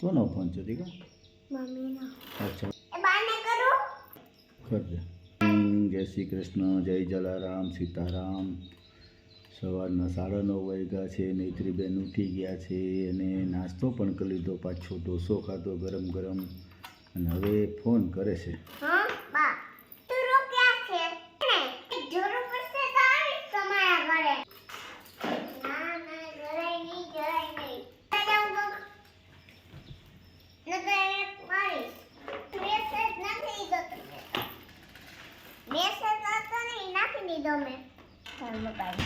કોનો ફોન છે દીકા મમ્મીનો અચ્છા. કરજે. જય શ્રી કૃષ્ણ જય જલારામ સીતારામ. સવારના સાડા નવ વાગ્યા છે નૈત્રીબેન ઉઠી ગયા છે અને નાસ્તો પણ કરી લીધો. પાછો ઢોસો ખાધો ગરમ ગરમ. અને હવે ફોન કરે છે. હા બા તું રોક્યા છે ને એક જરૂર પડશે તો આવીશ તમારા ઘરે ના ના જરાય નહીં જરાય નહીં જાઉં તો નકર એક મારીશ મેસેજ નથી દીધો તમે મેસેજ હતો ને ઈ નાખી દીધો મેં તારા મોબાઈલ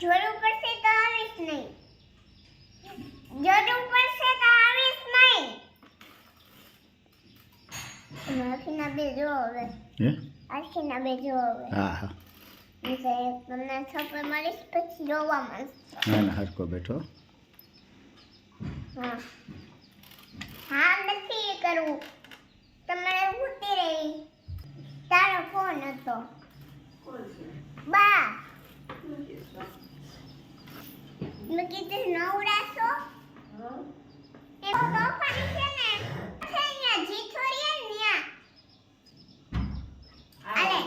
જરૂર પડશે તો આવીશ નહીં જરૂર પડશે તો આવીશ નહીં આખીના બે જો હવે હે આખીના બે જો હવે હા હા એટલે તમને થપ્પડ મળીશ પછી જોવા માંડશે ના ના હરકો બેઠો હા હા નથી કરવું તમારે ઉતી રહી તારો ફોન હતો બા મેં કીધું નવડાશો એ તોફાની છે ને છે અહીંયા જીથોરી ને ત્યાં અરે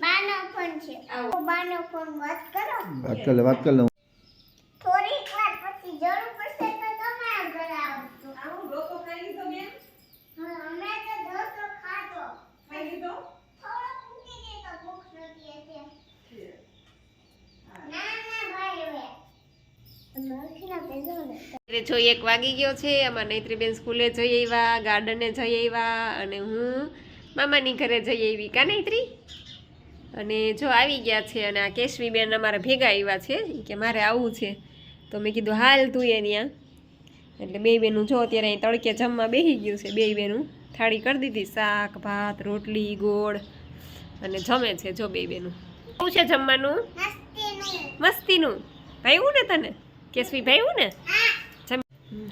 બાનો ફોન છે. બાનો ફોન વાત કરો. વાત કર લે વાત કર લે. થોડીક વાર પછી જરૂર પડશે તો તમારા ઘરે આવજો. આવું ડોસો ખાઈ લીધો બેન? હા, અમે તો ઢોસો ખાધો. ખાઈ લીધો? થોડો મૂકી દે તો ભૂખ નથી એટલે. ના ના ભાઈ હવે. જો એક વાગી ગયો છે અમારા નૈત્રીબેન સ્કૂલે જઈ આવ્યા ગાર્ડને જઈ આવ્યા અને હું મામાની ઘરે જઈ આવી. કા નૈત્રી? અને જો આવી ગયા છે અને આ કેશવીબેન અમારા ભેગા આવ્યા છે કે મારે આવવું છે. તો મેં કીધું હાલ તું એ ત્યાં એટલે બે બેનું જો અત્યારે અહીં તડકે જમવા બેસી ગયું છે બે બેનું. થાળી કરી દીધી શાક ભાત રોટલી ગોળ અને જમે છે જો બે બેનું. શું છે જમવાનું? મસ્તીનું. મસ્તીનું. ભાઈવું ને તને? કેશવી ભાઈવું ને?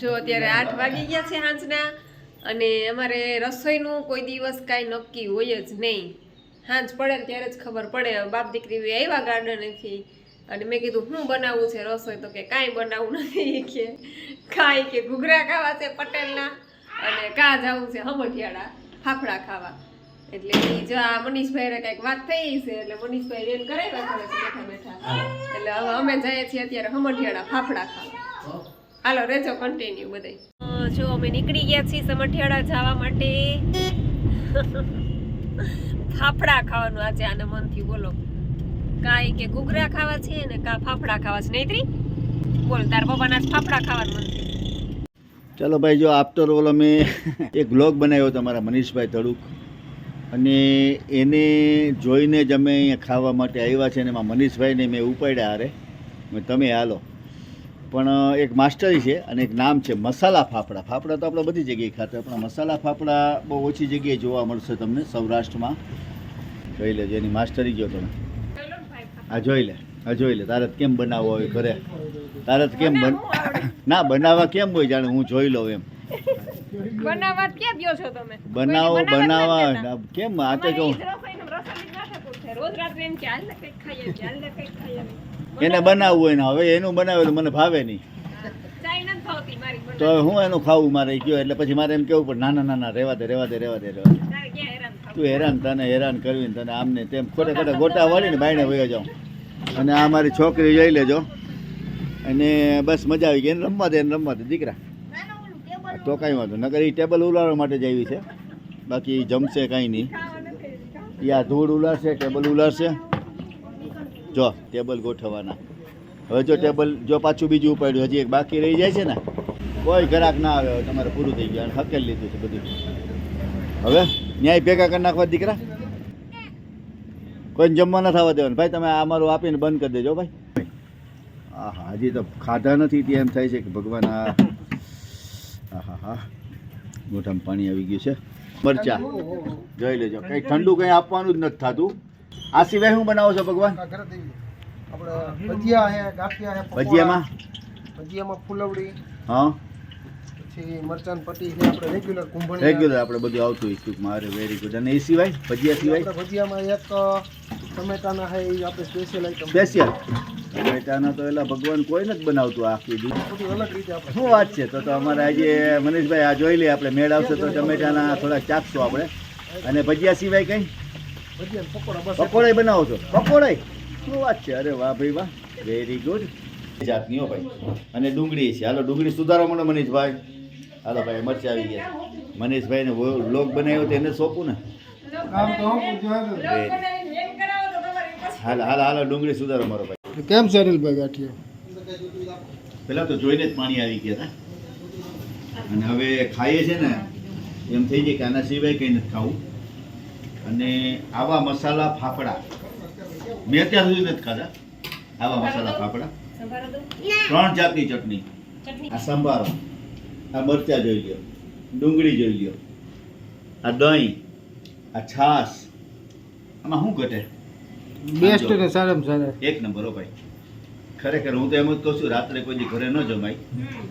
જો અત્યારે આઠ વાગી ગયા છે સાંજના અને અમારે રસોઈનું કોઈ દિવસ કાંઈ નક્કી હોય જ નહીં. સાંજ પડે ને ત્યારે જ ખબર પડે. બાપ દીકરી આવ્યા ગાર્ડનેથી. અને મેં કીધું શું બનાવવું છે રસોઈ? તો કે કાંઈ બનાવવું નથી. કે કાંઈ કે ઘૂઘરા ખાવા છે પટેલના અને કા જવું છે હમઠિયાળા ફાફડા ખાવા. એટલે એ જો આ મનીષભાઈ કંઈક વાત થઈ છે એટલે મનીષભાઈ રેન કરાવ્યા કરે છે બેઠા બેઠા. એટલે હવે અમે જઈએ છીએ અત્યારે હમઠિયાળા ફાફડા ખાવા. હાલો રેજો કન્ટિન્યુ બધાય. જો અમે નીકળી ગયા છીએ સમઠિયાળા જવા માટે. ફાફડા ખાવાનું આજે આને મનથી બોલો. કાંઈ કે ઘૂઘરા ખાવા છે ને કા ફાફડા ખાવા છે. નહીતરી બોલ, તાર પપ્પાના ફાફડા ખાવાનું મન ચાલો ભાઈ, જો આફ્ટર ઓલ અમે એક બ્લોગ બનાવ્યો તમારા મનીષભાઈ ધડુક. અને એને જોઈને જ અમે અહીંયા ખાવા માટે આવ્યા છે અને એમાં મનીષભાઈને મેં ઉપાડ્યા હારે. તમે હાલો. પણ એક માસ્ટરી છે અને એક નામ છે મસાલા ફાફડા. ફાફડા તો આપણે બધી જગ્યાએ ખાતા પણ મસાલા ફાફડા બહુ ઓછી જગ્યાએ જોવા મળશે તમને સૌરાષ્ટ્રમાં. જોઈ લેજો એની માસ્ટરી ગયો તમે. હા જોઈ લે હા જોઈ લે તારે કેમ બનાવવો હોય ઘરે? તારે કેમ બન ના બનાવવા કેમ હોય જાણે હું જોઈ લઉં એમ. બનાવવા ક્યાં ગયો છો તમે? બનાવો બનાવવા બનાવવા કેમ આ તો કહું? રોજ રાત્રે એમ કે હાલ ને કંઈક ખાઈએ. હાલ ને કંઈક ખાઈએ. એને બનાવવું હોય ને હવે એનું બનાવે તો મને ભાવે નહીં. તો હવે હું એનું ખાવું મારે કયો એટલે પછી મારે એમ કેવું પડે નાના નાના રહેવા દે રહેવા દે રહેવા દે રહેવા દે. તું હેરાન તને હેરાન કરવી તને આમને તેમ ખોટે ખોટા ગોટા વળીને બાયણે વયો જાઉં. અને આ મારી છોકરી લઈ લેજો. અને બસ મજા આવી ગઈ. એને રમવા દે એને રમવા દે દીકરા. તો કાંઈ વાંધો નગર એ ટેબલ ઉલાડવા માટે જ આવી છે. બાકી જમશે કાંઈ નહીં. યા ધૂળ ઉલાડશે ટેબલ ઉલાડશે. જો, ટેબલ ગોઠવવાના. હવે જો ટેબલ, જો પાછું બીજું ઉપાડ્યું, હજી એક બાકી રહી જાય છે ને, કોઈ ગ્રાહક ના આવે તમારે પૂરું થઈ ગયું, અને હકેલ લીધું છે બધું. હવે ન્યાય ભેગા કરી નાખવા દીકરા. કોઈને જમવા ના થવા દેવાનું. ભાઈ, તમે આ મારું આપીને બંધ કરી દેજો, ભાઈ. હા હા હજી તો ખાધા નથી, તે એમ થાય છે કે ભગવાન આ હા હા. મોઢામાં પાણી આવી ગયું છે. મરચા. જોઈ લેજો. કંઈ ઠંડુ કંઈ આપવાનું જ નથી થતું. આ સિવાય શું બનાવો છો ભગવાન? આપણે ભજીયા હે ગાંઠિયા હે ભજીયામાં? ભજીયામાં ફૂલવડી હા. પછી મરચાં પટ્ટી છે આપણે રેગ્યુલર કુંભણિયા. રેગ્યુલર આપણે બધું આવતું હોય ટૂંકમાં અરે વેરી ગુડ અને એ સિવાય ભજીયા સિવાય? ભજીયામાં એક ટમેટાના હે એ આપણે સ્પેશિયલ આઈટમ સ્પેશિયલ ટમેટાના તો એલા ભગવાન કોઈ નથી બનાવતું આખી દી અલગ રીતે આપણે શું વાત છે? તો તો અમારે આજે મનીષભાઈ આ જોઈ લઈએ આપણે મેળ આવશે તો ટમેટાના થોડાક ચાખશું આપણે. અને ભજીયા સિવાય કંઈ? પકોડા બનાવો છો. પકોડા શું વાત છે? અરે વાહ ભાઈ વાહ. વેરી ગુડ જાતની હો ભાઈ. અને ડુંગળી છે. હાલો ડુંગળી સુધારો મને મનીષભાઈ. હાલો ભાઈ મરચા આવી ગયા. મનીષભાઈને લોક બનાવ્યો તો એને સોંપું ને. હાલ હાલ હાલો ડુંગળી સુધારો મારો ભાઈ. કેમ છે અનિલભાઈ ગાંઠિયા? પેલા તો જોઈને જ પાણી આવી ગયા હતા અને હવે ખાઈએ છે ને એમ થઈ જાય કે આના સિવાય કંઈ નથી ખાવું. અને આવા મસાલા ફાફડા. મેં અત્યાર સુધી નથી ખાધા. આવા મસાલા ફાફડા. ત્રણ જાતની ચટણી. આ સંભારો. આ મરચા જોઈ લો ડુંગળી જોઈ લ્યો. આ દહીં. આ છાશ. આમાં શું ઘટે? બેસ્ટ ને સારામાં સારા. એક નંબર હો ભાઈ. ખરેખર હું તો એમ જ કહું છું રાત્રે કોઈ ઘરે ન જમાય.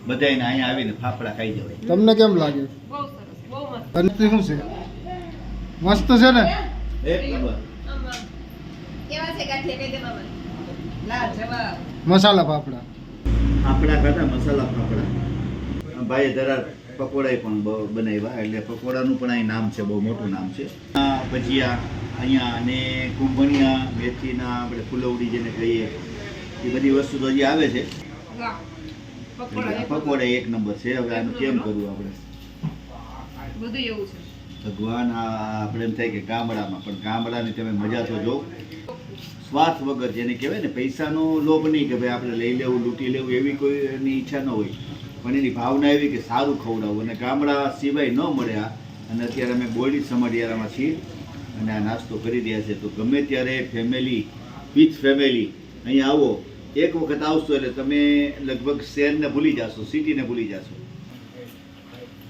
બધા એને અહીંયા આવીને ફાફડા ખાઈ જવાય. તમને કેમ લાગે બહુ સરસ બહુ મસ્ત. અને શું છે? મસ્ત છે ને? એક નંબર. કેવા છે ગાંઠિયા જવાબ મસાલા ફાફડા ફાફડા ખાધા મસાલા ફાફડા ભાઈ જરા પકોડા પણ બહુ બનાવ્યા એટલે પકોડાનું પણ અહીં નામ છે બહુ મોટું નામ છે. ભજીયા અહીંયા અને કુંભણિયા મેથીના આપણે ફુલવડી જેને કહીએ. એ બધી વસ્તુ તો હજી આવે છે. પકોડા પકોડા એક નંબર છે. હવે આનું કેમ કરવું આપણે? બધું એવું છે. ભગવાન, આ આપણે એમ થાય કે ગામડામાં, પણ ગામડાની તમે મજા તો જો સ્વાર્થ વગર જેને કહેવાય ને, પૈસાનો લોભ નહીં કે ભાઈ આપણે લઈ લેવું, લૂંટી લેવું, એવી કોઈની ઈચ્છા ન હોય. પણ એની ભાવના એવી કે સારું ખવડાવવું અને ગામડા સિવાય ન મળ્યા, અને અત્યારે અમે બોરડી સમઢિયારામાં છીએ, અને આ નાસ્તો કરી રહ્યા છે. તો ગમે ત્યારે ફેમિલી વિથ ફેમિલી અહીંયા આવો. એક વખત આવશો એટલે તમે લગભગ શહેરને ભૂલી જશો સિટીને ભૂલી જશો.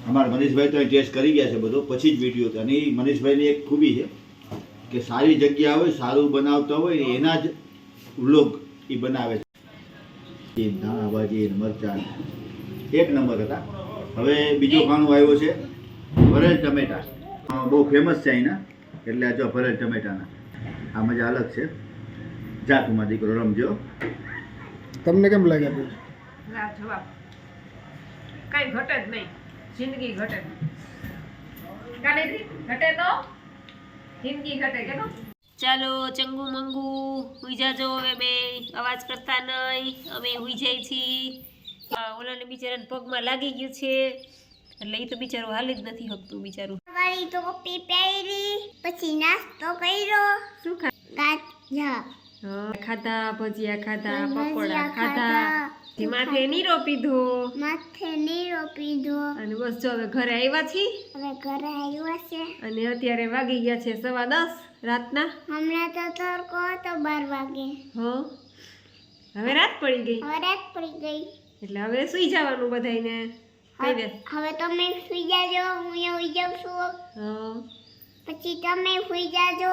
અમારા મનીષભાઈ તો ટેસ્ટ કરી ગયા છે બધો. પછી જ વીડિયો હતો અને એ મનીષભાઈની એક ખૂબી છે કે સારી જગ્યા હોય સારું બનાવતા હોય એના જ વ્લોગ એ બનાવે છે. એ ધાણા ભાજી ને મરચાં એક નંબર હતા. હવે બીજો ખાણું આવ્યો છે ભરેલ ટમેટા. બહુ ફેમસ છે અહીંના. એટલે આ જો ભરેલ ટમેટાના. આ મજા અલગ છે. જા તું મારો દીકરો રમજો તમને કેમ લાગ્યા બેન? લા જવાબ. કઈ ઘટે જ નહીં. જિંદગી ઘટે. કાલે ઘટે તો? જિંદગી ઘટે કે ચાલો ચંગુ મંગુ હુઈ જાજો હવે બે અવાજ કરતા નહીં અમે હુઈ જાય છીએ ઓલાને બિચારાને પગમાં લાગી ગયું છે એટલે એ તો બિચારું હાલી જ નથી હકતું બિચારું. વાળી ટોપી પહેરી પછી નાસ્તો કર્યો. શું ખા ગાંઠિયા. હા, ખાધા ભજીયા ખાધા પકોડા ખાધા. ખાધા. તે માથે નીરો પીધો માથે નીરો પીધો અને બસ જો હવે ઘરે આવ્યા છીએ હવે ઘરે આવ્યા છે. અને અત્યારે વાગી ગયા છે સવા દસ રાતના. હમણાં તો તડકો હતો બાર વાગે. હો. હવે રાત પડી ગઈ. હવે રાત પડી ગઈ. એટલે હવે સુઈ જવાનું બધાને હવે તમે સુઈ જાજો હું ઉઈ જાઉં છું. હં. પછી તમે સુઈ જાજો.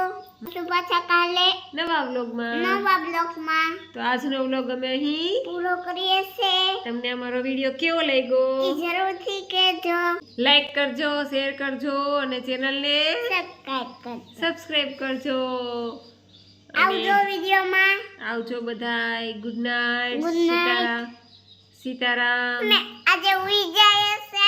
પાછા કાલે. નવા વ્લોગમાં. નવા વ્લોગમાં. તો આજનો વ્લોગ અમે અહીં પૂરો કરીએ છે. તમને અમારો વીડિયો કેવો એ લાગ્યો જરૂરથી કહેજો. લાઈક કરજો શેર કરજો અને ચેનલને સબસ્ક્રાઇબ કરજો. સબસ્ક્રાઇબ કરજો. આવજો અને વિડીયોમાં. આવજો બધાય. Good night. સીતારામ સીતારામ. અમે આજે ઉઈ જાય છે.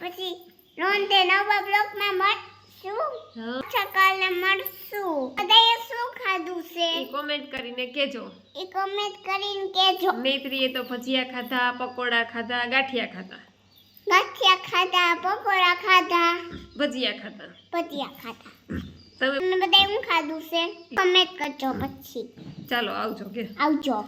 પછી રોંતે નવા બ્લોકમાં મળશું. હા. પાછા મળશું. બધાએ શું ખાધું છે? એ કોમેન્ટ કરીને કેજો એ કોમેન્ટ કરીને કેજો નેત્રીએ તો ભજીયા ખાધા પકોડા ખાધા ગાંઠિયા ખાધા. ગાંઠિયા ખાધા પકોડા ખાધા. ભજીયા ખાધા. ભજીયા ખાધા. તમે તમે બધાએ શું ખાધું છે? કોમેન્ટ કરજો પછી. ચાલો આવજો કે. આવજો.